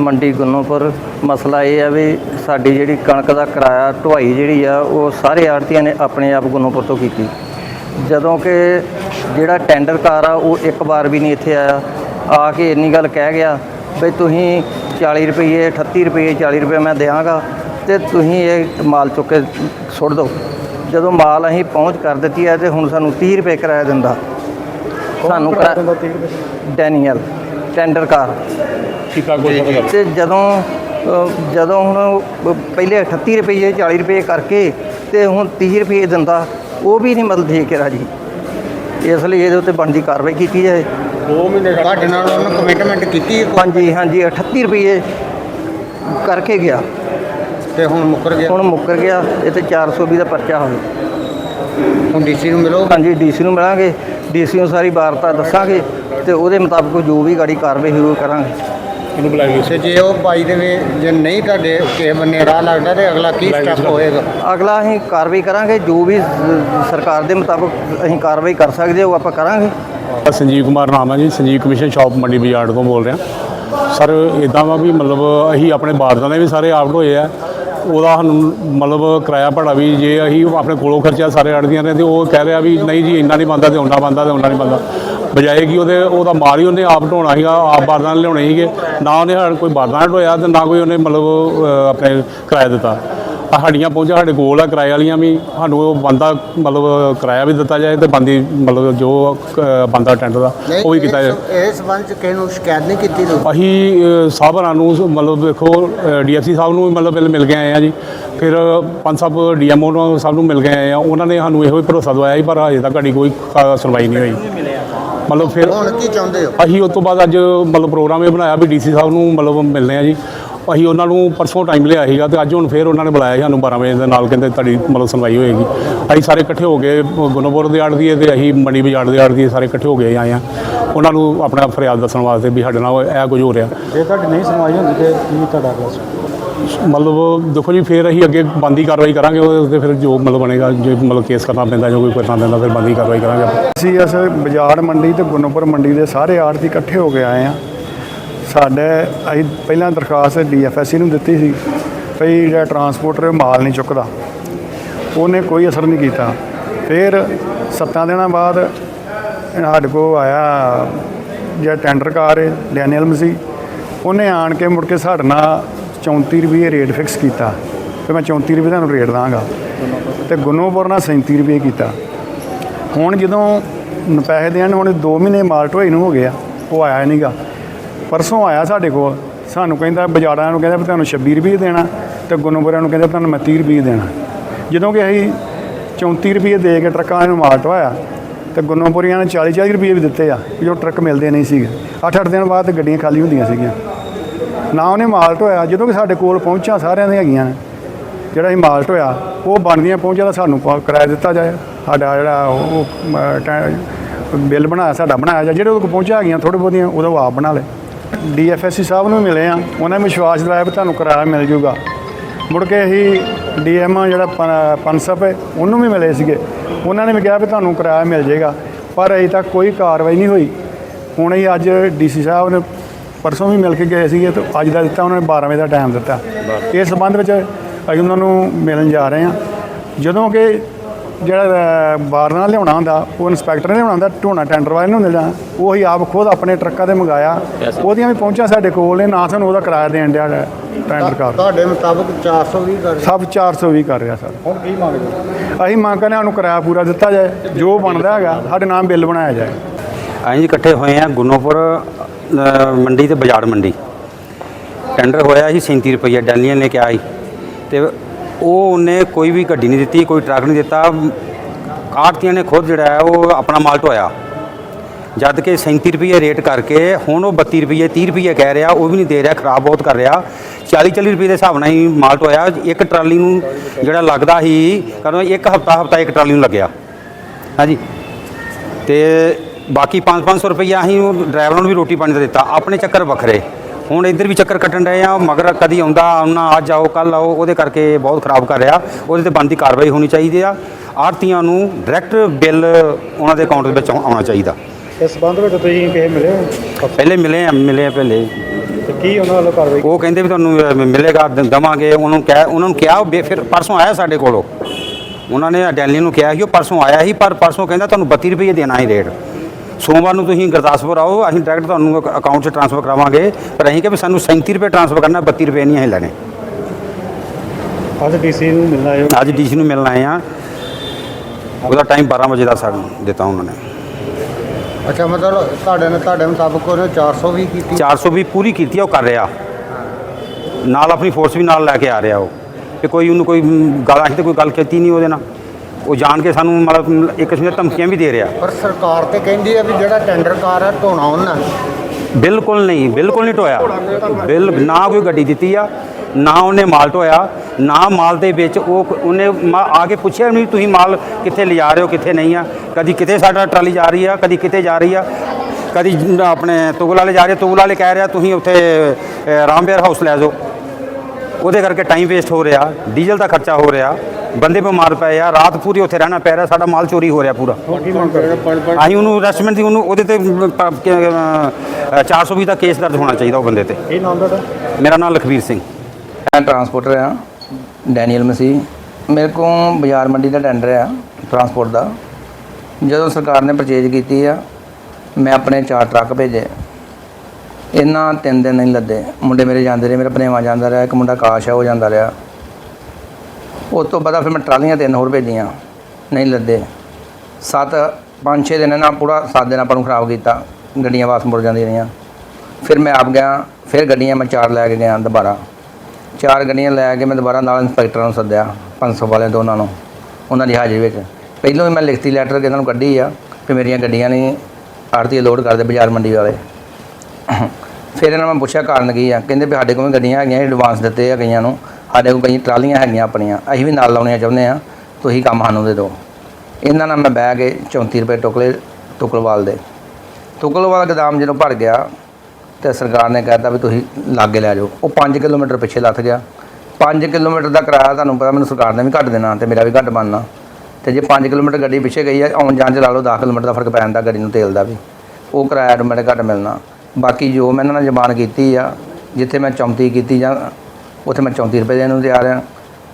ਮੰਡੀ ਗੁੰਨੋਪੁਰ ਮਸਲਾ ਇਹ ਆ ਵੀ ਸਾਡੀ ਜਿਹੜੀ ਕਣਕ ਦਾ ਕਿਰਾਇਆ ਢੁਆਈ ਜਿਹੜੀ ਆ ਉਹ ਸਾਰੇ ਆੜਤੀਆਂ ਨੇ ਆਪਣੇ ਆਪ ਗੁੰਨੋਪੁਰ ਤੋਂ ਕੀਤੀ। ਜਦੋਂ ਕਿ ਜਿਹੜਾ ਟੈਂਡਰਕਾਰ ਆ ਉਹ ਇੱਕ ਵਾਰ ਵੀ ਨਹੀਂ ਇੱਥੇ ਆਇਆ। ਆ ਕੇ ਇੰਨੀ ਗੱਲ ਕਹਿ ਗਿਆ ਵੀ ਤੁਸੀਂ 40 ਰੁਪਏ 38 ਰੁਪਏ 40 ਰੁਪਏ ਮੈਂ ਦਿਆਂਗਾ ਤੇ ਤੁਸੀਂ ਇਹ ਮਾਲ ਚੁੱਕ ਕੇ ਸੁੱਟ ਦਿਓ। ਜਦੋਂ ਮਾਲ ਅਸੀਂ ਪਹੁੰਚ ਕਰ ਦਿੱਤੀ ਹੈ ਤੇ ਹੁਣ ਸਾਨੂੰ 30 ਰੁਪਏ ਕਿਰਾਇਆ ਦਿੰਦਾ। ਸਾਨੂੰ ਕਿਰਾਇਆ ਡੈਨੀਅਲ ਟੈਂਡਰਕਾਰ ਕੀਤਾ ਕੋਈ ਪਤਾ ਤੇ ਜਦੋਂ ਅ, ਜਦੋਂ ਹੁਣ ਪਹਿਲੇ 38 ਰੁਪਏ 40 ਰੁਪਏ ਕਰਕੇ ਤੇ ਹੁਣ 30 ਰੁਪਏ ਦਿੰਦਾ ਉਹ ਵੀ ਨਹੀਂ ਮਤਲਬ ਦੇ ਕੇ ਰਾਜੀ ਇਸ ਲਈ ਇਹਦੇ ਉੱਤੇ ਬਣਦੀ ਕਾਰਵਾਈ ਕੀਤੀ ਜਾਏ। 2 ਮਹੀਨੇ ਤੁਹਾਡੇ ਨਾਲ ਉਹਨੂੰ ਕਮਿਟਮੈਂਟ ਕੀਤੀ ਹੈ ਕੋਈ? ਹਾਂਜੀ ਹਾਂਜੀ 38 ਰੁਪਏ ਕਰਕੇ ਗਿਆ। ਤੇ ਹੁਣ ਮੁੱਕਰ ਗਿਆ? ਹੁਣ ਮੁੱਕਰ ਗਿਆ ਇਹ ਤੇ 420 ਦਾ ਪਰਚਾ ਹੋਇਆ। ਹੁਣ ਡੀਸੀ ਨੂੰ ਮਿਲੋ ਹਾਂਜੀ ਡੀਸੀ ਨੂੰ ਮਿਲਾਂਗੇ। ਡੀਸੀ ਨੂੰ ਸਾਰੀ ਵਾਰਤਾ ਦੱਸਾਂਗੇ ਤੇ ਉਹਦੇ ਮੁਤਾਬਕ ਜੋ ਵੀ ਗਾੜੀ ਕਾਰਵਾਈ ਹੋਈ ਉਹ ਕਰਾਂਗੇ। ਇਹਨੂੰ ਬੁਲਾਇਆ ਤੇ ਜੇ ਉਹ ਬਾਈ ਦੇ ਵੇ ਜੇ ਨਹੀਂ ਤੁਹਾਡੇ ਕਿਸੇ ਬੰਨੇ ਰਾਹ ਲੱਗਦਾ ਤੇ ਅਗਲਾ ਕੀ ਸਟੈਪ ਹੋਏਗਾ? ਅਗਲਾ ਅਸੀਂ ਕਾਰਵਾਈ ਕਰਾਂਗੇ ਜੋ ਵੀ ਸ- ਸਰਕਾਰ ਦੇ ਮੁਤਾਬਕ ਅਸੀਂ ਕਾਰਵਾਈ ਕਰ ਸਕਦੇ ਉਹ ਆਪਾਂ ਕਰਾਂਗੇ। ਸੰਜੀਵ ਕੁਮਾਰ ਨਾਮ ਹੈ ਜੀ ਸੰਜੀਵ ਕਮਿਸ਼ਨ ਸ਼ਾਪ ਮੰਡੀ ਬਾਜ਼ਾਰ ਤੋਂ ਬੋਲ ਰਿਹਾ। ਸਰ ਇਦਾਂ ਵਾ ਵੀ ਮਤਲਬ ਅਸੀਂ ਆਪਣੇ ਬਾਰਦਾਂ ਦੇ ਵੀ ਸਾਰੇ ਆਊਟ ਹੋਏ ਆ। ਉਹਦਾ ਸਾਨੂੰ ਮਤਲਬ ਕਿਰਾਇਆ ਭਾੜਾ ਵੀ ਜੇ ਅਸੀਂ ਆਪਣੇ ਕੋਲੋਂ ਖਰਚਿਆ ਸਾਰੇ ਅੜਦੀਆਂ ਨੇ ਤੇ ਉਹ ਕਹਿ ਰਿਹਾ ਵੀ ਨਹੀਂ ਜੀ ਇੰਨਾ ਨਹੀਂ ਬੰਦਾ ਤੇ ਉਹਨਾਂ ਬੰਦਾ ਤੇ ਉਹਨਾਂ ਨਹੀਂ ਬੰਦਾ ਬਜਾਏ ਕਿ ਉਹਦੇ ਉਹਦਾ ਮਾਲ ਹੀ ਉਹਨੇ ਆਪ ਢੋਣਾ ਸੀਗਾ ਆਪ ਬਾਰਦਾਂ ਲਿਆਉਣੇ ਸੀਗੇ। ਨਾ ਉਹਨੇ ਸਾਡੇ ਕੋਈ ਬਾਰਦਾਂ ਢੋਇਆ ਤੇ ਨਾ ਕੋਈ ਉਹਨੇ ਮਤਲਬ ਆਪਣੇ ਕਿਰਾਇਆ ਦਿੱਤਾ। ਸਾਡੀਆਂ ਪਹੁੰਚਾਂ ਸਾਡੇ ਕੋਲ ਆ ਕਿਰਾਏ ਵਾਲੀਆਂ ਵੀ। ਸਾਨੂੰ ਉਹ ਬੰਦਾ ਮਤਲਬ ਕਿਰਾਇਆ ਵੀ ਦਿੱਤਾ ਜਾਏ ਤੇ ਬੰਦੀ ਮਤਲਬ ਜੋ ਬੰਦਾ ਟੈਂਡਰ ਦਾ ਉਹ ਵੀ ਕੀਤਾ ਜਾਏ। ਇਸ ਸੰਬੰਧ ਚ ਕਿਸੇ ਨੂੰ ਸ਼ਿਕਾਇਤ ਨਹੀਂ ਕੀਤੀ ਤੁਸੀਂ? ਅਸੀਂ ਅਹ, ਸਾਹਬਾਨਾਂ ਨੂੰ ਮਤਲਬ ਦੇਖੋ ਡੀਐਫਸੀ ਸਾਹਿਬ ਨੂੰ ਮਤਲਬ ਪਹਿਲੇ ਮਿਲ ਕੇ ਆਏ ਆ ਜੀ। ਫਿਰ ਪੰਜ ਸਾਹਿਬ ਡੀਐਮਓ ਨੂੰ ਸਭ ਨੂੰ ਮਿਲ ਕੇ ਆਏ ਆ। ਉਹਨਾਂ ਨੇ ਸਾਨੂੰ ਇਹੋ ਹੀ ਭਰੋਸਾ ਦਵਾਇਆ ਸੀ ਪਰ ਹਜੇ ਤੱਕ ਸਾਡੀ ਕੋਈ ਸੁਣਵਾਈ ਨਹੀਂ ਹੋਈ। ਮਤਲਬ ਫਿਰ ਹੁਣ ਕੀ ਚਾਹੁੰਦੇ ਹੋ? ਅਸੀਂ ਉਸ ਤੋਂ ਬਾਅਦ ਅੱਜ ਮਤਲਬ ਪ੍ਰੋਗਰਾਮ ਇਹ ਬਣਾਇਆ ਵੀ ਡੀਸੀ ਸਾਹਿਬ ਨੂੰ ਮਤਲਬ ਮਿਲਨੇ ਆ ਜੀ। ਅਸੀਂ ਉਹਨਾਂ ਨੂੰ ਪਰਸੋਂ ਟਾਈਮ ਲਿਆ ਸੀਗਾ ਤੇ ਅੱਜ ਹੁਣ ਫੇਰ ਉਹਨਾਂ ਨੇ ਬੁਲਾਇਆ ਸੀ ਸਾਨੂੰ 12 ਵਜੇ ਦੇ ਨਾਲ ਕਹਿੰਦੇ ਤੁਹਾਡੀ ਮਤਲਬ ਸੁਣਵਾਈ ਹੋਏਗੀ। ਅਸੀਂ ਸਾਰੇ ਇਕੱਠੇ ਹੋ ਗਏ ਗੁਨੋਪੁਰ ਦੇ ਆੜ ਦੀ ਤੇ ਅਸੀਂ ਮੰਡੀ ਬਾਜ਼ਾਰ ਦੇ ਆੜ ਦੀ ਸਾਰੇ ਇਕੱਠੇ ਹੋ ਗਏ ਆਏ ਆ ਉਹਨਾਂ ਨੂੰ ਆਪਣਾ ਫਰਿਆਦ ਦੱਸਣ ਵਾਸਤੇ ਵੀ ਸਾਡੇ ਨਾਲ ਇਹ ਕੁਝ ਹੋ ਰਿਹਾ। ਜੇ ਤੁਹਾਡੀ ਨਹੀਂ ਸੁਣਵਾਈ ਹੁੰਦੀ ਤੇ ਕੀ ਤੁਹਾਡਾ ਅਗਲਾ ਮਤਲਬ ਦੇਖੋ ਜੀ, ਫਿਰ ਅਸੀਂ ਅੱਗੇ ਬੰਦੀ ਕਾਰਵਾਈ ਕਰਾਂਗੇ, ਉਹਦੇ ਉੱਤੇ ਫਿਰ ਜੋ ਮਤਲਬ ਬਣੇਗਾ, ਜੇ ਮਤਲਬ ਕੇਸ ਕਰਨਾ ਪੈਂਦਾ ਜੋ ਕੋਈ ਕਰਨਾ ਪੈਂਦਾ ਫਿਰ ਬੰਦੀ ਕਾਰਵਾਈ ਕਰਾਂਗੇ ਆਪਾਂ। ਅਸੀਂ ਇਸ ਬਾਜ਼ਾਰ ਮੰਡੀ ਤੇ ਗੁੰਨੋਪੁਰ ਮੰਡੀ ਦੇ ਸਾਰੇ ਆੜਤੀ ਇਕੱਠੇ ਹੋ ਕੇ ਆਏ ਆ ਸਾਡੇ, ਅਸੀਂ ਪਹਿਲਾਂ ਦਰਖਾਸਤ ਡੀਐਫਐਸਸੀ ਨੂੰ ਦਿੱਤੀ ਸੀ, ਭਈ ਜਿਹੜਾ ਟਰਾਂਸਪੋਰਟਰ ਮਾਲ ਨਹੀਂ ਚੁੱਕਦਾ। ਉਹਨੇ ਕੋਈ ਅਸਰ ਨਹੀਂ ਕੀਤਾ। ਫਿਰ ਸੱਤਾਂ ਦਿਨਾਂ ਬਾਅਦ ਸਾਡੇ ਕੋਲ ਆਇਆ ਜਿਹੜਾ ਟੈਂਡਰ ਕਾਰ ਹੈ ਡੈਨੀਅਲ ਮਸੀ ਉਹਨੇ ਆਣ ਕੇ ਮੁੜ ਕੇ ਸਾਡੇ ਨਾਲ 34 ਰੁਪਏ ਰੇਟ ਫਿਕਸ ਕੀਤਾ। ਤੇ ਮੈਂ 34 ਰੁਪਏ ਤੁਹਾਨੂੰ ਰੇਟ ਦਾਂਗਾ। ਤੇ ਗੁੰਨੋਪੁਰ ਨਾਲ 37 ਰੁਪਏ ਕੀਤਾ। ਹੁਣ ਜਦੋਂ ਪੈਸੇ ਦੇਣ, ਹੁਣ 2 ਮਹੀਨੇ ਮਾਲ ਢੋਈ ਨੂੰ ਹੋ ਗਿਆ। ਉਹ ਆਇਆ ਨਹੀਂਗਾ ਪਰਸੋਂ ਆਇਆ ਸਾਡੇ ਕੋਲ। ਸਾਨੂੰ ਕਹਿੰਦਾ, ਬਾਜ਼ਾਰਾਂ ਨੂੰ ਕਹਿੰਦਾ ਵੀ ਤੁਹਾਨੂੰ 26 ਰੁਪਏ ਦੇਣਾ। ਤੇ ਗੁੰਨੋਪੁਰਿਆਂ ਨੂੰ ਕਹਿੰਦਾ, ਤੁਹਾਨੂੰ ਮੈਂ 30 ਰੁਪਏ ਦੇਣਾ। ਜਦੋਂ ਕਿ ਅਸੀਂ 34 ਰੁਪਏ ਦੇ ਕੇ ਟਰੱਕਾਂ ਨੂੰ ਮਾਲ ਢੋਇਆ ਤੇ ਗੁੰਨੋਪੁਰੀਆਂ ਨੇ 40 40 ਰੁਪਏ ਵੀ ਦਿੱਤੇ ਆ, ਵੀ ਜੋ ਟਰੱਕ ਮਿਲਦੇ ਨਹੀਂ ਸੀਗੇ। 8-8 ਦਿਨ ਬਾਅਦ ਗੱਡੀਆਂ ਖਾਲੀ ਹੁੰਦੀਆਂ ਸੀਗੀਆਂ। ਨਾ ਉਹਨੇ ਮਾਲ ਹੋਇਆ, ਜਦੋਂ ਕਿ ਸਾਡੇ ਕੋਲ ਪਹੁੰਚਾਂ ਸਾਰਿਆਂ ਦੀਆਂ ਹੈਗੀਆਂ ਨੇ। ਜਿਹੜਾ ਅਸੀਂ ਮਾਲ ਢੋਇਆ ਉਹ ਬਣਦੀਆਂ ਪਹੁੰਚਾ ਦਾ ਸਾਨੂੰ ਪਾ- ਕਿਰਾਇਆ ਦਿੱਤਾ ਜਾਏ। ਸਾਡਾ ਜਿਹੜਾ ਉਹ ਬਿੱਲ ਬਣਾਇਆ, ਸਾਡਾ ਬਣਾਇਆ ਜਾ ਜਿਹੜੇ ਉਹਦੇ ਕੋਲ ਪਹੁੰਚਾ ਹੈਗੀਆਂ, ਥੋੜ੍ਹੇ ਬਹੁਤੀਆਂ, ਉਹਦਾ ਆਪ ਬਣਾ ਲੈ। ਡੀਐਫਐਸਸੀ ਸਾਹਿਬ ਨੂੰ ਮਿਲੇ ਆ। ਉਹਨਾਂ ਨੇ ਵਿਸ਼ਵਾਸ ਦਿਵਾਇਆ ਵੀ ਤੁਹਾਨੂੰ ਕਿਰਾਇਆ ਮਿਲ ਜੂਗਾ। ਮੁੜ ਕੇ ਅਸੀਂ ਡੀਐਮ ਜਿਹੜਾ ਪ- ਹੈ, ਉਹਨੂੰ ਵੀ ਮਿਲੇ ਸੀਗੇ। ਉਹਨਾਂ ਨੇ ਵੀ ਕਿਹਾ ਵੀ ਤੁਹਾਨੂੰ ਕਿਰਾਇਆ ਮਿਲ ਜਾਏਗਾ ਪਰ ਅਜੇ ਤੱਕ ਕੋਈ ਕਾਰਵਾਈ ਨਹੀਂ ਹੋਈ। ਹੁਣ ਹੀ ਅੱਜ ਡੀਸੀ ਸਾਹਿਬ ਨੇ ਪਰਸੋਂ ਵੀ ਮਿਲ ਕੇ ਗਏ ਸੀਗੇ ਤੇ ਅੱਜ ਦਾ ਦਿੱਤਾ ਉਹਨਾਂ ਨੇ 12 ਵਜੇ ਦਾ ਟਾਈਮ ਦਿੱਤਾ। ਇਸ ਸੰਬੰਧ ਵਿੱਚ ਅਸੀਂ ਉਹਨਾਂ ਨੂੰ ਮਿਲਣ ਜਾ ਰਹੇ ਹਾਂ। ਜਦੋਂ ਕਿ ਜਿਹੜਾ ਬਾਰ ਨਾਲ ਲਿਆਉਣਾ ਹੁੰਦਾ ਉਹ ਇਨਸਪੈਕਟਰ ਨੇ ਲਿਆਉਣਾ ਹੁੰਦਾ ਢੋਣਾ ਟੈਂਡਰ ਵਾਲੇ ਨੂੰ ਮਿਲਣਾ ਉਹ ਹੀ ਆਪ ਖੁਦ ਆਪਣੇ ਟਰੱਕਾਂ ਤੇ ਮੰਗਾਇਆ। ਉਹਦੀਆਂ ਵੀ ਪਹੁੰਚਾਂ ਸਾਡੇ ਕੋਲ ਨੇ ਨਾ ਸਾਨੂੰ ਉਹਦਾ ਕਿਰਾਇਆ ਦੇਣ ਡਿਆ ਟੈਂਡਰ ਕਾਰ ਤੁਹਾਡੇ ਮੁਤਾਬਕ 420 ਕਰ ਸਭ 420 ਕਰ ਰਿਹਾ ਸਰ। ਹੁਣ ਕੀ ਮੰਗਦੇ ਅਸੀਂ ਮੰਗ ਕਰਨੇ ਸਾਨੂੰ ਕਿਰਾਇਆ ਪੂਰਾ ਦਿੱਤਾ ਜਾਏ ਜੋ ਬਣਦਾ ਹੈਗਾ ਸਾਡੇ ਨਾਮ ਬਿੱਲ ਬਣਾਇਆ ਜਾਏ। ਅਸੀਂ ਜੀ ਇਕੱਠੇ ਹੋਏ ਆ ਗੁੰਨੋਪੁਰ ਮੰਡੀ ਤੇ ਬਾਜ਼ਾਰ ਮੰਡੀ। ਟੈਂਡਰ ਹੋਇਆ ਸੀ 37 ਰੁਪਏ ਡੈਲੀਅਨ ਨੇ ਕਿਹਾ ਸੀ। ਤੇ ਉਹ ਉਹਨੇ ਕੋਈ ਵੀ ਗੱਡੀ ਨਹੀਂ ਦਿੱਤੀ, ਕੋਈ ਟਰੱਕ ਨਹੀਂ ਦਿੱਤਾ। ਆੜਤੀਆਂ ਨੇ ਖੁਦ ਜਿਹੜਾ ਹੈ ਉਹ ਆਪਣਾ ਮਾਲ ਢੋਇਆ। ਜਦ ਕਿ 37 ਰੁਪਏ ਰੇਟ ਕਰਕੇ ਹੁਣ ਉਹ 32 ਰੁਪਏ 30 ਰੁਪਏ ਕਹਿ ਰਿਹਾ, ਉਹ ਵੀ ਨਹੀਂ ਦੇ ਰਿਹਾ, ਖਰਾਬ ਬਹੁਤ ਕਰ ਰਿਹਾ। 40 40 ਰੁਪਏ ਦੇ ਹਿਸਾਬ ਨਾਲ ਹੀ ਮਾਲ ਢੋਇਆ। ਇੱਕ ਟਰਾਲੀ ਨੂੰ ਜਿਹੜਾ ਲੱਗਦਾ ਸੀ, ਕਦੋਂ ਇੱਕ ਹਫਤਾ ਹਫਤਾ ਇੱਕ ਟਰਾਲੀ ਨੂੰ ਲੱਗਿਆ। ਹਾਂਜੀ। ਤੇ ਬਾਕੀ 5-500 ਰੁਪਈਆ ਅਸੀਂ ਉਹ ਡਰਾਈਵਰਾਂ ਨੂੰ ਵੀ ਰੋਟੀ ਪਾਣੀ ਦਾ ਦਿੱਤਾ। ਆਪਣੇ ਚੱਕਰ ਵੱਖਰੇ। ਹੁਣ ਇੱਧਰ ਵੀ ਚੱਕਰ ਕੱਟਣ ਰਹੇ ਆ ਮਗਰ ਕਦੀ ਆਉਂਦਾ ਆਉਣਾ ਅੱਜ ਆਓ ਕੱਲ ਆਓ ਉਹਦੇ ਕਰਕੇ ਬਹੁਤ ਖਰਾਬ ਕਰ ਰਿਹਾ। ਉਹਦੇ ਤੇ ਬੰਦੀ ਕਾਰਵਾਈ ਹੋਣੀ ਚਾਹੀਦੀ ਆ। ਆੜਤੀਆਂ ਨੂੰ ਡਾਇਰੈਕਟ ਬਿੱਲ ਉਹਨਾਂ ਦੇ ਅਕਾਊਂਟ ਦੇ ਵਿੱਚ ਆਉਣਾ ਚਾਹੀਦਾ। ਇਸ ਸੰਬੰਧ ਵਿੱਚ ਤੁਸੀਂ ਕਿਸੇ ਮਿਲੇ ਪਹਿਲੇ ਮਿਲੇ ਆ ਮਿਲੇ ਆ ਪਹਿਲੇ। ਤੇ ਕੀ ਉਹਨਾਂ ਵੱਲੋਂ ਕਾਰਵਾਈ ਉਹ ਕਹਿੰਦੇ ਵੀ ਤੁਹਾਨੂੰ ਮਿਲੇਗਾ ਦ- ਦਵਾਂਗੇ। ਉਹਨੂੰ ਕਹਿ ਉਹਨਾਂ ਨੂੰ ਕਿਹਾ ਉਹ ਬੇ- ਫਿਰ ਪਰਸੋਂ ਆਇਆ ਸਾਡੇ ਕੋਲੋਂ। ਉਹਨਾਂ ਨੇ ਡੈਲੀ ਨੂੰ ਕਿਹਾ ਸੀ ਉਹ ਪਰਸੋਂ ਆਇਆ ਸੀ ਪਰ ਪਰਸੋਂ ਕਹਿੰਦਾ ਤੁਹਾਨੂੰ 32 ਰੁਪਏ ਦੇਣਾ ਹੀ ਰੇਟ। ਸੋਮਵਾਰ ਨੂੰ ਤੁਸੀਂ ਗੁਰਦਾਸਪੁਰ ਆਓ ਅਸੀਂ ਡਾਇਰੈਕਟ ਤੁਹਾਨੂੰ ਅਕ- ਅਕਾਊਂਟ 'ਚ ਟ੍ਰਾਂਸਫਰ ਕਰਾਵਾਂਗੇ। ਪਰ ਅਸੀਂ ਕਿ ਵੀ ਸਾਨੂੰ 37 ਰੁਪਏ ਟ੍ਰਾਂਸਫਰ ਕਰਨਾ 32 ਰੁਪਏ ਨਹੀਂ ਅਸੀਂ ਲੈਣੇ। ਅੱਜ ਡੀਸੀ ਨੂੰ ਮਿਲਣਾ ਹੈ? ਅੱਜ ਡੀਸੀ ਨੂੰ ਮਿਲਣ ਆਏ ਆ ਉਹਦਾ ਟਾਈਮ 12 ਵਜੇ ਦਾ ਸਾਨੂੰ ਦਿੱਤਾ ਉਹਨਾਂ ਨੇ। ਅੱਛਾ ਮਤਲਬ ਤੁਹਾਡੇ ਨੇ ਤੁਹਾਡੇ ਮੁਤਾਬਕ ਉਹਨੇ 420 ਕੀਤੀ। 420 ਪੂਰੀ ਕੀਤੀ ਆ ਉਹ ਕਰ ਰਿਹਾ। ਨਾਲ ਆਪਣੀ ਫੋਰਸ ਵੀ ਨਾਲ ਲੈ ਕੇ ਆ ਰਿਹਾ ਉਹ। ਕਿ ਕੋਈ ਉਹਨੂੰ ਕੋਈ ਗਾਲਾਂ ਅਸੀਂ ਤੇ ਕੋਈ ਗੱਲ ਕੀਤੀ ਨਹੀਂ ਉਹਦੇ ਨਾਲ। ਉਹ ਜਾਣ ਕੇ ਸਾਨੂੰ ਮਤਲਬ ਇੱਕ ਕਿਸਮ ਦੀਆਂ ਧਮਕੀਆਂ ਵੀ ਦੇ ਰਿਹਾ। ਪਰ ਸਰਕਾਰ ਤੇ ਕਹਿੰਦੀ ਹੈ ਵੀ ਜਿਹੜਾ ਟੈਂਡਰ ਕਾਰ ਹੈ ਢੋਣਾ ਉਹਨਾਂ ਬਿਲਕੁਲ ਨਹੀਂ ਬਿਲਕੁਲ ਨਹੀਂ ਟੋਇਆ ਬਿਲ ਨਾ ਕੋਈ ਗੱਡੀ ਦਿੱਤੀ ਆ ਨਾ ਉਹਨੇ ਮਾਲ ਢੋਇਆ ਨਾ ਮਾਲ ਦੇ ਵਿੱਚ ਉਹ ਉਹਨੇ ਆ ਕੇ ਪੁੱਛਿਆ ਨਹੀਂ ਤੁਸੀਂ ਮਾਲ ਕਿੱਥੇ ਲਿਜਾ ਰਹੇ ਹੋ ਕਿੱਥੇ ਨਹੀਂ ਆ। ਕਦੀ ਕਿਤੇ ਸਾਡਾ ਟਰਾਲੀ ਜਾ ਰਹੀ ਆ ਕਦੀ ਕਿਤੇ ਜਾ ਰਹੀ ਆ। ਕਦੀ ਆਪਣੇ ਤੁਗਲ ਵਾਲੇ ਜਾ ਰਹੇ ਤੁਗਲ ਵਾਲੇ ਕਹਿ ਰਿਹਾ ਤੁਸੀਂ ਉੱਥੇ ਰਾਮਬੇਰ ਹਾਊਸ ਲੈ ਜਾਓ। ਉਹਦੇ ਕਰਕੇ ਟਾਈਮ ਵੇਸਟ ਹੋ ਰਿਹਾ ਡੀਜ਼ਲ ਦਾ ਖਰਚਾ ਹੋ ਰਿਹਾ। ਬੰਦੇ ਬਿਮਾਰ ਪਏ ਆ ਰਾਤ ਪੂਰੀ ਉੱਥੇ ਰਹਿਣਾ ਪੈ ਰਿਹਾ ਸਾਡਾ ਮਾਲ ਚੋਰੀ ਹੋ ਰਿਹਾ ਪੂਰਾ। ਅਸੀਂ ਉਹਨੂੰ ਰੈਸਟੋਰੈਂਟ ਦੀ ਉਹਨੂੰ ਉਹਦੇ ਤੇ ਪ- ਕਿ, ਅ, 420 ਦਾ ਕੇਸ ਦਰਜ ਹੋਣਾ ਚਾਹੀਦਾ ਉਹ ਬੰਦੇ ਤੇ। ਇਹ ਨਾਮ ਤੁਹਾਡਾ? ਮੇਰਾ ਨਾਮ ਲਖਵੀਰ ਸਿੰਘ। ਮੈਂ ਟਰਾਂਸਪੋਰਟਰ ਆ ਡੈਨੀਅਲ ਮਸੀਹ। ਮੇਰੇ ਕੋਲ ਬਾਜ਼ਾਰ ਮੰਡੀ ਦਾ ਟੈਂਡਰ ਆ ਟਰਾਂਸਪੋਰਟ ਦਾ। ਜਦੋਂ ਸਰਕਾਰ ਨੇ ਪਰਚੇਜ ਕੀਤੀ ਆ ਮੈਂ ਆਪਣੇ ਚਾਰ ਟਰੱਕ ਭੇਜੇ। ਇਹਨਾਂ ਤਿੰਨ ਦਿਨ ਨਹੀਂ ਲੱਦੇ। ਮੁੰਡੇ ਮੇਰੇ ਜਾਂਦੇ ਰਹੇ ਮੇਰਾ ਭਣੇਵਾ ਜਾਂਦਾ ਰਿਹਾ ਇੱਕ ਮੁੰਡਾ ਕਾਸ਼ ਆ ਉਹ ਜਾਂਦਾ ਰਿਹਾ। ਉਸ ਤੋਂ ਬਾਅਦ ਫਿਰ ਮੈਂ ਟਰਾਲੀਆਂ ਤਿੰਨ ਹੋਰ ਭੇਜੀਆਂ, ਨਹੀਂ ਲੱਦੇ। ਸੱਤ, ਪੰਜ, ਛੇ ਦਿਨ ਨਾਲ ਪੂਰਾ ਸੱਤ ਦਿਨ ਆਪਾਂ ਨੂੰ ਖਰਾਬ ਕੀਤਾ, ਗੱਡੀਆਂ ਵਾਪਸ ਮੁੜ ਜਾਂਦੀਆਂ ਰਹੀਆਂ। ਫਿਰ ਮੈਂ ਆਪ ਗਿਆ, ਫਿਰ ਗੱਡੀਆਂ ਮੈਂ ਚਾਰ ਲੈ ਕੇ ਗਿਆ ਦੁਬਾਰਾ। ਚਾਰ ਗੱਡੀਆਂ ਲੈ ਕੇ ਮੈਂ ਦੁਬਾਰਾ ਨਾਲ ਇੰਸਪੈਕਟਰਾਂ ਨੂੰ ਸੱਦਿਆ 500 ਵਾਲੇ ਦੋਨਾਂ ਨੂੰ, ਉਹਨਾਂ ਦੀ ਹਾਜ਼ਰੀ ਵਿੱਚ। ਪਹਿਲੋਂ ਵੀ ਮੈਂ ਲਿਖਤੀ ਲੈਟਰ ਕੇ ਨੂੰ ਕੱਢੀ ਆ ਕਿ ਮੇਰੀਆਂ ਗੱਡੀਆਂ ਨਹੀਂ ਆੜਤੀ ਲੋਡ ਕਰਦੇ ਬਾਜ਼ਾਰ ਮੰਡੀ ਵਾਲੇ। ਫਿਰ ਇਹਨਾਂ ਨੂੰ ਮੈਂ ਪੁੱਛਿਆ ਕਾਰਨ ਕੀ ਆ, ਕਹਿੰਦੇ ਵੀ ਸਾਡੇ ਕੋਲ ਵੀ ਗੱਡੀਆਂ ਹੈਗੀਆਂ ਐਡਵਾਂਸ ਦਿੱਤੇ ਆ ਕਈਆਂ ਨੂੰ। ਸਾਡੇ ਕੋਲ ਕਈ ਟਰਾਲੀਆਂ ਹੈਗੀਆਂ ਆਪਣੀਆਂ, ਅਸੀਂ ਵੀ ਨਾਲ ਲਾਉਣੀਆਂ ਚਾਹੁੰਦੇ ਆ ਤੁਸੀਂ ਕੰਮ ਸਾਨੂੰ ਦੇ ਦਿਓ। ਇਹਨਾਂ ਨਾਲ ਮੈਂ ਬਹਿ ਕੇ 34 ਰੁਪਏ ਟੁਕਲੇ ਟੁਕਲਵਾਲ ਦੇ। ਟੁਕਲਵਾਲ ਗਦਾਮ ਜਦੋਂ ਭਰ ਗਿਆ ਤੇ ਸਰਕਾਰ ਨੇ ਕਹਿਤਾ ਵੀ ਤੁਸੀਂ ਲਾਗੇ ਲੈ ਜਾਓ। ਉਹ 5 ਕਿਲੋਮੀਟਰ ਪਿੱਛੇ ਲੱਥ ਗਿਆ। 5 ਕਿਲੋਮੀਟਰ ਦਾ ਕਿਰਾਇਆ ਤੁਹਾਨੂੰ ਪਤਾ, ਮੈਨੂੰ ਸਰਕਾਰ ਨੇ ਵੀ ਘੱਟ ਦੇਣਾ ਤੇ ਮੇਰਾ ਵੀ ਘੱਟ ਬਣਨਾ। ਤੇ ਜੇ 5 ਕਿਲੋਮੀਟਰ ਗੱਡੀ ਪਿੱਛੇ ਗਈ ਆ, ਆਉਣ ਜਾਣ ਚ ਲਾ ਲਓ 10 ਕਿਲੋਮੀਟਰ ਦਾ ਫ਼ਰਕ ਪੈ ਜਾਂਦਾ ਗੱਡੀ ਨੂੰ ਤੇਲ ਦਾ ਵੀ। ਉਹ ਕਿਰਾਇਆ ਆਟੋਮੈਟਿਕ ਘੱਟ ਮਿਲਣਾ। ਬਾਕੀ ਜੋ ਮੈਂ ਇਹਨਾਂ ਨਾਲ ਜ਼ਬਾਨ ਕੀਤੀ ਆ, ਜਿੱਥੇ ਮੈਂ 34 ਕੀਤੀ ਜਾਂ ਉੱਥੇ ਮੈਂ 34 ਰੁਪਏ ਦੇਣ ਨੂੰ ਤਿਆਰ ਆ।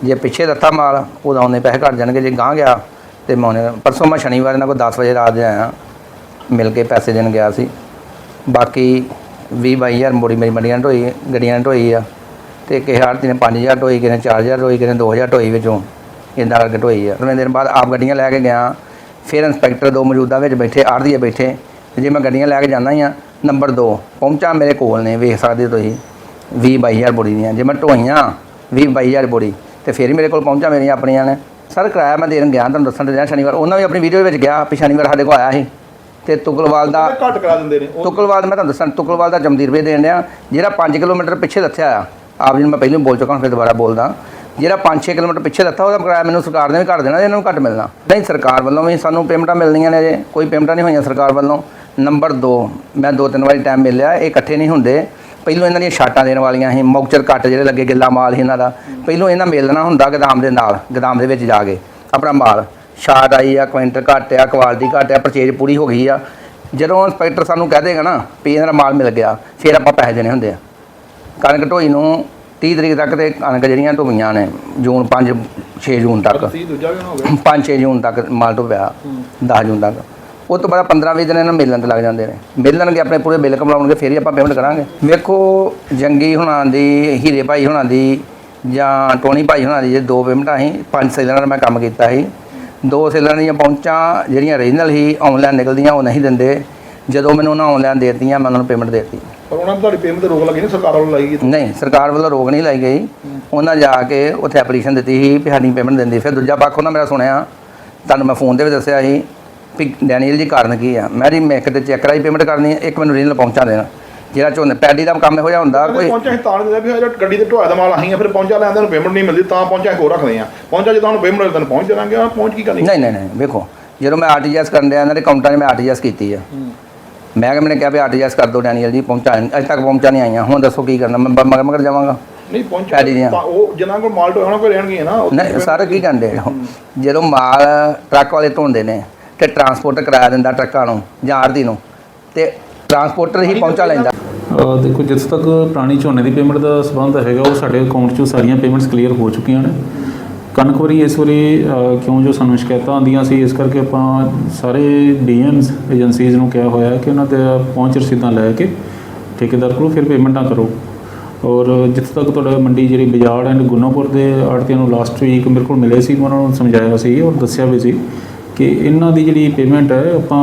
ਜੇ ਪਿੱਛੇ ਦਿੱਤਾ ਮਾਲ, ਉਹਦਾ ਉਹਨੇ ਪੈਸੇ ਘੱਟ ਜਾਣਗੇ। ਜੇ ਗਾਂ ਗਿਆ, ਤੇ ਮੈਂ ਉਹਨੇ ਪਰਸੋਂ ਮੈਂ ਸ਼ਨੀਵਾਰ ਇਹਨਾਂ ਕੋਲ 10 ਵਜੇ ਰਾਤ ਦੇ ਆਇਆ। ਮਿਲ ਕੇ ਪੈਸੇ ਦੇਣ ਗਿਆ ਸੀ। ਬਾਕੀ 20 22000 ਮੋੜੀ ਮੇਰੀ ਮੰਡੀਆਂ ਢੋਈ, ਗੱਡੀਆਂ ਢੋਈ ਆ। ਤੇ ਕਿਸੇ ਆੜਤੀ ਨੇ 5000 ਢੋਈ ਕਿਸੇ ਨੇ 4000 ਢੋਈ ਕਿਸੇ ਨੇ 2000 ਢੋਈ ਵਿੱਚੋਂ। ਇੰਦਾ ਕਰਕੇ ਢੋਈ ਆ। ਥੋੜ੍ਹੇ ਦਿਨ ਬਾਅਦ ਆਪ ਗੱਡੀਆਂ ਲੈ ਕੇ ਗਿਆ। ਫਿਰ ਇੰਸਪੈਕਟਰ ਦੋ ਮੌਜੂਦਾ ਵਿੱਚ ਬੈਠੇ ਆੜਤੀਏ ਬੈਠੇ। ਜੇ ਮੈਂ ਗੱਡੀਆਂ ਲੈ ਕੇ ਜਾਂਦਾ ਹੀ ਆ, ਨੰਬਰ 2 ਪਹੁੰਚਾ ਮੇਰੇ ਕੋਲ ਨੇ, ਵੇਖ ਸਕਦੇ ਹੋ ਤੁਸੀਂ। 20 22000 ਬੋੜੀ ਦੀਆਂ। ਜੇ ਮੈਂ ਢੋਈਆਂ 20 22000 ਬੋੜੀ ਤੇ ਫਿਰ ਹੀ ਮੇਰੇ ਕੋਲ ਪਹੁੰਚਾ ਮੇਰੀਆਂ ਆਪਣੀਆਂ ਨੇ। ਸਰ ਕਿਰਾਇਆ ਮੈਂ ਦੇਣ ਗਿਆ ਤੁਹਾਨੂੰ ਦੱਸਣ ਦੇ ਸ਼ਨੀਵਾਰ। ਉਹਨਾਂ ਵੀ ਆਪਣੀ ਵੀਡੀਓ ਵਿੱਚ ਗਿਆ ਵੀ ਸ਼ਨੀਵਾਰ ਸਾਡੇ ਕੋਲ ਆਇਆ ਸੀ। ਤੇ ਤੁਗਲਵਾਲ ਦਾ ਘੱਟ ਕਰਾ ਦਿੰਦੇ ਨੇ। ਤੁਕਲਵਾਲ ਮੈਂ ਤੁਹਾਨੂੰ ਦੱਸਾਂ ਤੁਕਲਵਾਲ ਦਾ ਜਮਦੀਰ ਰੁਪਏ ਦੇਣ ਡਿਆ। ਜਿਹੜਾ 5 ਕਿਲੋਮੀਟਰ ਪਿੱਛੇ ਦੱਸਿਆ ਆ। ਆਪ ਜੀ ਨੂੰ ਮੈਂ ਪਹਿਲਾਂ ਬੋਲ ਚੁੱਕਾ ਹਾਂ ਫਿਰ ਦੁਬਾਰਾ ਬੋਲਦਾ। ਜਿਹੜਾ 5-6 ਕਿਲੋਮੀਟਰ ਪਿੱਛੇ ਦੱਸਿਆ ਉਹਦਾ ਕਿਰਾਇਆ ਮੈਨੂੰ ਸਰਕਾਰ ਨੇ ਵੀ ਘੱਟ ਦੇਣਾ ਤੇ ਇਹਨਾਂ ਨੂੰ ਘੱਟ ਮਿਲਣਾ। ਨਹੀਂ ਸਰਕਾਰ ਵੱਲੋਂ ਵੀ ਸਾਨੂੰ ਪੇਮੈਂਟਾਂ ਮਿਲਣੀਆਂ ਨੇ ਅਜੇ। ਕੋਈ ਪੇਮੈਂਟਾਂ ਨਹੀਂ ਹੋਈਆਂ ਸਰਕਾਰ ਵੱਲੋਂ। ਨੰਬਰ 2 ਮੈਂ ਦੋ ਤਿੰਨ ਵਾਰੀ ਟਾਈਮ ਮਿਲਿਆ ਇਹ ਇਕੱਠੇ ਨਹੀਂ ਹੁੰਦੇ। ਪਹਿਲੋਂ ਇਹਨਾਂ ਦੀਆਂ ਛਾਟਾਂ ਦੇਣ ਵਾਲੀਆਂ ਸੀ ਮੌਕਚਰ ਘੱਟ ਜਿਹੜੇ ਲੱਗੇ ਗਿੱਲਾ ਮਾਲ ਸੀ ਇਹਨਾਂ ਦਾ। ਪਹਿਲੋਂ ਇਹਨਾਂ ਮਿਲਣਾ ਹੁੰਦਾ ਗਦਾਮ ਦੇ ਨਾਲ ਗਦਾਮ ਦੇ ਵਿੱਚ ਜਾ ਕੇ ਆਪਣਾ ਮਾਲ। ਛਾਟ ਆਈ ਆ ਕੁਇੰਟਲ ਘੱਟ ਆ ਕੁਆਲਿਟੀ ਘੱਟ ਆ ਪਰਚੇਜ ਪੂਰੀ ਹੋ ਗਈ ਆ। ਜਦੋਂ ਇੰਸਪੈਕਟਰ ਸਾਨੂੰ ਕਹਿ ਦੇਗਾ ਨਾ ਵੀ ਇਹਨਾਂ ਦਾ ਮਾਲ ਮਿਲ ਗਿਆ ਫਿਰ ਆਪਾਂ ਪੈਸੇ ਦੇਣੇ ਹੁੰਦੇ ਆ। ਕਣਕ ਢੋਈ ਨੂੰ 30 ਤਰੀਕ ਤੱਕ ਤੇ ਕਣਕ ਜਿਹੜੀਆਂ ਢੋਈਆਂ ਨੇ ਜੂਨ 5 6 ਜੂਨ ਤੱਕ। ਸੀ ਦੂਜਾ ਵੀ ਹੋ ਗਿਆ 5-6 ਜੂਨ ਤੱਕ ਮਾਲ ਢੋਇਆ 10 ਜੂਨ ਤੱਕ। ਉਹ ਤੋਂ ਬਾਅਦ 15-20 ਦਿਨ ਇਹਨਾਂ ਮਿਲਣ ਤੇ ਲੱਗ ਜਾਂਦੇ ਨੇ। ਮਿਲਣਗੇ ਆਪਣੇ ਪੂਰੇ ਬਿੱਲ ਕਮਾਉਣਗੇ ਫਿਰ ਹੀ ਆਪਾਂ ਪੇਮੈਂਟ ਕਰਾਂਗੇ। ਵੇਖੋ ਜੰਗੀ ਹੁਣਾਂ ਦੀ ਹੀਰੇ ਭਾਈ ਹੁਣਾਂ ਦੀ ਜਾਂ ਟੋਨੀ ਭਾਈ ਹੁਣਾਂ ਦੀ ਜੇ ਦੋ ਪੇਮੈਂਟਾਂ ਸੀ ਪੰਜ ਸੇਲਰਾਂ ਦਾ ਮੈਂ ਕੰਮ ਕੀਤਾ ਸੀ। ਦੋ ਸੇਲਰਾਂ ਦੀਆਂ ਪਹੁੰਚਾਂ ਜਿਹੜੀਆਂ ਰੀਜਨਲ ਸੀ ਆਨਲਾਈਨ ਨਿਕਲਦੀਆਂ ਉਹ ਨਹੀਂ ਦਿੰਦੇ। ਜਦੋਂ ਮੈਨੂੰ ਉਹਨਾਂ ਆਨਲਾਈਨ ਦੇ ਦਿੱਤੀਆਂ ਮੈਂ ਉਹਨਾਂ ਨੂੰ ਪੇਮੈਂਟ ਦੇ ਦਿੱਤੀ। ਪਰ ਉਹਨਾਂ ਨੂੰ ਤੁਹਾਡੀ ਪੇਮੈਂਟ ਤੇ ਰੋਕ ਲੱਗੀ ਨਹੀਂ ਸਰਕਾਰ ਵੱਲੋਂ ਲਾਈ ਗਈ ਨਹੀਂ ਸਰਕਾਰ ਵੱਲੋਂ ਰੋਕ ਨਹੀਂ ਲਾਈ ਗਈ। ਉਹਨਾਂ ਜਾ ਕੇ ਉੱਥੇ ਐਪਲੀਕੇਸ਼ਨ ਦਿੱਤੀ ਸੀ ਵੀ ਸਾਡੀ ਪੇਮੈਂਟ ਦਿੰਦੀ। ਫਿਰ ਦੂਜਾ ਪੱਖ ਉਹਨਾਂ ਮੇਰਾ ਸੁਣਿਆ। ਤੁਹਾਨੂੰ ਮੈਂ ਫੋਨ ਤੇ ਵੀ ਦੱਸਿਆ ਸੀ। ਵੀ ਡੈਨੀਅਲ ਜੀ ਕਾਰਨ ਕੀ ਆ? ਮੈਂ ਜੀ ਮੈਂ ਇੱਕ ਤੇ ਚੈੱਕ ਰਾਈ ਪੇਮੈਂਟ ਕਰਨੀ ਹੈ ਇੱਕ ਮੈਨੂੰ ਰੀਨਲ ਪਹੁੰਚਾ ਦੇਣਾ। ਜਿਹੜਾ ਝੋਨੇ ਪੈਡੀ ਦਾ ਕੰਮ ਇਹੋ ਜਿਹਾ ਹੁੰਦਾ ਕੋਈ ਕੋਈ ਪਹੁੰਚਾ ਸੀ ਤਾਂ ਨਹੀਂ ਦਿੰਦੇ ਵੀ ਜਿਹੜਾ ਗੱਡੀ ਤੇ ਢੋਇਆ ਦਾ ਮਾਲ ਆਹੀਂ ਆ ਫਿਰ ਪਹੁੰਚਾ ਲੈਂਦੇ ਨੂੰ ਪੇਮੈਂਟ ਨਹੀਂ ਮਿਲਦੀ ਤਾਂ ਪਹੁੰਚਾ ਹੋਰ ਰੱਖਦੇ ਆ। ਪਹੁੰਚਾ ਜੇ ਤੁਹਾਨੂੰ ਪੇਮੈਂਟ ਤੈਨੂੰ ਪਹੁੰਚ ਦੇਣਾਗੇ ਆ ਪਹੁੰਚ ਕੀ ਕਰਨੀ? ਨਹੀਂ ਨਹੀਂ ਨਹੀਂ ਵੇਖੋ ਜਦੋਂ ਮੈਂ ਆਰਟੀਜੀਐਸ ਕਰਨ ਡਿਆ ਇਹਨਾਂ ਦੇ ਅਕਾਊਂਟਾਂ 'ਚ ਮੈਂ ਆਰਟੀਜੀਐਸ ਕੀਤੀ ਆ। ਮੈਂ ਕਿ ਮੈਨੇ ਕਿਹਾ ਵੀ ਆਰਟੀਜੀਐਸ ਕਰ ਦਿਓ ਡੈਨੀਅਲ ਜੀ ਪਹੁੰਚਾ ਅਜੇ ਤੱਕ ਪਹੁੰਚਾ ਨਹੀਂ ਆਈਆਂ ਹੁਣ ਦੱਸੋ ਕੀ ਕਰਨਾ ਮੈਂ ਮਗਰ ਮਗਰ ਜਾਵਾਂਗਾ। ਨਹੀਂ ਪਹੁੰਚਾ ਪੈਡੀ ਦੀਆਂ। ਤਾਂ ਉਹ ਜਿਨ੍ਹਾਂ ਕੋਲ ਮਾਲ ਉਹਨਾਂ ਕੋਲ ਰਹਿਣਗੇ ਨਾ ਨਹੀਂ ਸਾਰੇ ਕੀ ਕਹਿੰਦੇ ਜਦੋਂ ਮਾਲ ਟਰੱਕ ਵਾਲੇ ਧੋਂਦੇ ਨੇ ਤੇ ਟਰਾਂਸਪੋਰਟ ਕਰਾਇਆ ਦਿੰਦਾ ਟਰੱਕਾਂ ਨੂੰ ਜਾਂ ਆੜ੍ਹਤੀ ਨੂੰ। ਤੇ ਟਰਾਂਸਪੋਰਟਰ ਹੀ ਪਹੁੰਚਾ ਲੈਂਦਾ। ਅ, ਦੇਖੋ ਜਿੱਥੇ ਤੱਕ ਪੁਰਾਣੀ ਝੋਨੇ ਦੀ ਪੇਮੈਂਟ ਦਾ ਸਬੰਧ ਹੈਗਾ ਉਹ ਸਾਡੇ ਅਕਾਊਂਟ 'ਚੋਂ ਸਾਰੀਆਂ ਪੇਮੈਂਟਸ ਕਲੀਅਰ ਹੋ ਚੁੱਕੀਆਂ ਨੇ। ਕਣਕ ਵਾਰੀ ਇਸ ਵਾਰੀ ਅ, ਕਿਉਂ ਜੋ ਸਾਨੂੰ ਸ਼ਿਕਾਇਤਾਂ ਆਉਂਦੀਆਂ ਸੀ ਇਸ ਕਰਕੇ ਆਪਾਂ ਸਾਰੇ ਡੀਐਮਸ ਏਜੰਸੀਜ਼ ਨੂੰ ਕਿਹਾ ਹੋਇਆ ਹੈ ਕਿ ਉਹਨਾਂ 'ਤੇ ਪਹੁੰਚ ਰਸੀਦਾਂ ਲੈ ਕੇ ਠੇਕੇਦਾਰ ਕੋਲੋਂ ਫਿਰ ਪੇਮੈਂਟਾਂ ਕਰੋ। ਔਰ ਜਿੱਥੇ ਤੱਕ ਤੁਹਾਡਾ ਮੰਡੀ ਜਿਹੜੀ ਬਾਜ਼ਾਰ ਐਂਡ ਗੁਨਾਪੁਰ ਦੇ ਆੜਤੀਆਂ ਨੂੰ ਲਾਸਟ ਵੀਕ ਮੇਰੇ ਕੋਲ ਮਿਲੇ ਸੀ ਮੈਂ ਉਹਨਾਂ ਨੂੰ ਸਮਝਾਇਆ ਸੀ ਔਰ ਦੱਸਿਆ ਵੀ ਸੀ ਕਿ ਇਹਨਾਂ ਦੀ ਜਿਹੜੀ ਪੇਮੈਂਟ ਹੈ ਆਪਾਂ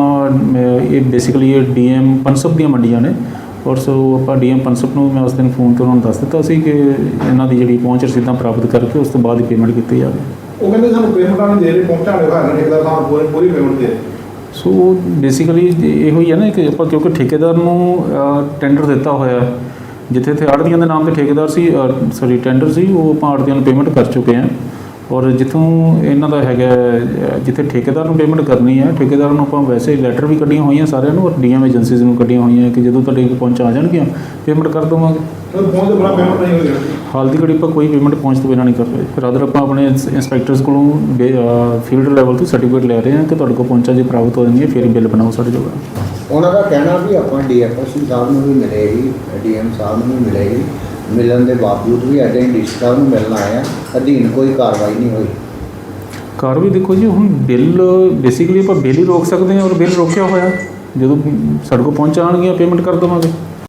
ਇਹ ਬੇਸਿਕਲੀ ਇਹ ਡੀਐਮ ਪਨਸਪ ਦੀਆਂ ਮੰਡੀਆਂ ਨੇ। ਔਰ ਸੋ ਆਪਾਂ ਡੀਐਮ ਪਨਸਪ ਨੂੰ ਮੈਂ ਉਸ ਦਿਨ ਫੋਨ ਤੇ ਉਹਨਾਂ ਨੂੰ ਦੱਸ ਦਿੱਤਾ ਸੀ ਕਿ ਇਹਨਾਂ ਦੀ ਜਿਹੜੀ ਪਹੁੰਚ ਰਸੀਦਾਂ ਪ੍ਰਾਪਤ ਕਰਕੇ ਉਸ ਤੋਂ ਬਾਅਦ ਹੀ ਪੇਮੈਂਟ ਕੀਤੀ ਜਾਵੇ। ਉਹ ਕਹਿੰਦੇ ਸਾਨੂੰ ਪੇਮੈਂਟਾਂ ਨਹੀਂ ਦੇ ਰਹੇ ਪਹੁੰਚਾਣੇ ਹੋਇਆ ਨਾ ਠੇਕੇਦਾਰ ਸਾਨੂੰ ਪੂਰੀ ਪੂਰੀ ਪੇਮੈਂਟ ਦੇ ਸੋ ਬੇਸਿਕਲੀ ਇਹੋ ਹੀ ਹੈ ਨਾ ਕਿ ਆਪਾਂ ਕਿਉਂਕਿ ਠੇਕੇਦਾਰ ਨੂੰ ਟੈਂਡਰ ਦਿੱਤਾ ਹੋਇਆ। ਜਿੱਥੇ ਇੱਥੇ ਆੜ੍ਹਤੀਆਂ ਦੇ ਨਾਮ ਤੇ ਠੇਕੇਦਾਰ ਸੀ ਸੌਰੀ ਟੈਂਡਰ ਸੀ ਉਹ ਆਪਾਂ ਆੜ੍ਹਤੀਆਂ ਨੂੰ ਪੇਮੈਂਟ ਕਰ ਚੁੱਕੇ ਹਾਂ। ਔਰ ਜਿੱਥੋਂ ਇਹਨਾਂ ਦਾ ਹੈਗਾ ਜਿੱਥੇ ਠੇਕੇਦਾਰ ਨੂੰ ਪੇਮੈਂਟ ਕਰਨੀ ਹੈ ਠੇਕੇਦਾਰ ਨੂੰ ਆਪਾਂ ਵੈਸੇ ਲੈਟਰ ਵੀ ਕੱਢੀਆਂ ਹੋਈਆਂ ਸਾਰਿਆਂ ਨੂੰ ਔਰ ਡੀਐਮ ਏਜੰਸੀਜ਼ ਨੂੰ ਕੱਢੀਆਂ ਹੋਈਆਂ ਕਿ ਜਦੋਂ ਤੁਹਾਡੇ ਪਹੁੰਚ ਆ ਜਾਣਗੀਆਂ ਪੇਮੈਂਟ ਕਰ ਦੇਵਾਂਗੇ। ਹਾਲ ਦੀ ਘੜੀ ਆਪਾਂ ਕੋਈ ਪੇਮੈਂਟ ਪਹੁੰਚ ਤੋਂ ਬਿਨਾਂ ਨਹੀਂ ਕਰ ਰਹੇ। ਰਾਦਰ ਆਪਾਂ ਆਪਣੇ ਇੰਸਪੈਕਟਰਸ ਕੋਲੋਂ ਫੀਲਡ ਲੈਵਲ ਤੋਂ ਸਰਟੀਫਿਕੇਟ ਲੈ ਰਹੇ ਹਾਂ ਕਿ ਤੁਹਾਡੇ ਕੋਲ ਪਹੁੰਚਾਂ ਜੇ ਪ੍ਰਾਪਤ ਹੋ ਜਾਂਦੀ ਹੈ ਫਿਰ ਬਿੱਲ ਬਣਾਓ ਸਾਡੇ ਜੋਗਾ। ਉਹਨਾਂ ਦਾ ਕਹਿਣਾ ਵੀ ਆਪਾਂ ਡੀਐਫਐਸਸੀ ਸਾਹਿਬ ਨੂੰ ਵੀ ਮਿਲੇਗੀ ਡੀਐਮ ਸਾਹਿਬ ਨੂੰ ਵੀ ਮਿਲੇਗੀ। ਮਿਲਣ ਦੇ ਬਾਵਜੂਦ ਵੀ ਐਡੇ ਡੀਸੀ ਸਾਹਿਬ ਨੂੰ ਮਿਲਣ ਆਏ ਆ ਅਧੀਨ ਕੋਈ ਕਾਰਵਾਈ ਨਹੀਂ ਹੋਈ। ਕਾਰਵਾਈ ਦੇਖੋ ਜੀ, ਹੁਣ ਬਿੱਲ ਬੇਸਿਕਲੀ ਆਪਾਂ ਬਿੱਲ ਹੀ ਰੋਕ ਸਕਦੇ ਹਾਂ ਔਰ ਬਿੱਲ ਰੋਕਿਆ ਹੋਇਆ। ਜਦੋਂ ਸਾਡੇ ਕੋਲ ਪਹੁੰਚ ਆਉਣਗੀਆਂ ਪੇਮੈਂਟ ਕਰ ਦੇਵਾਂਗੇ।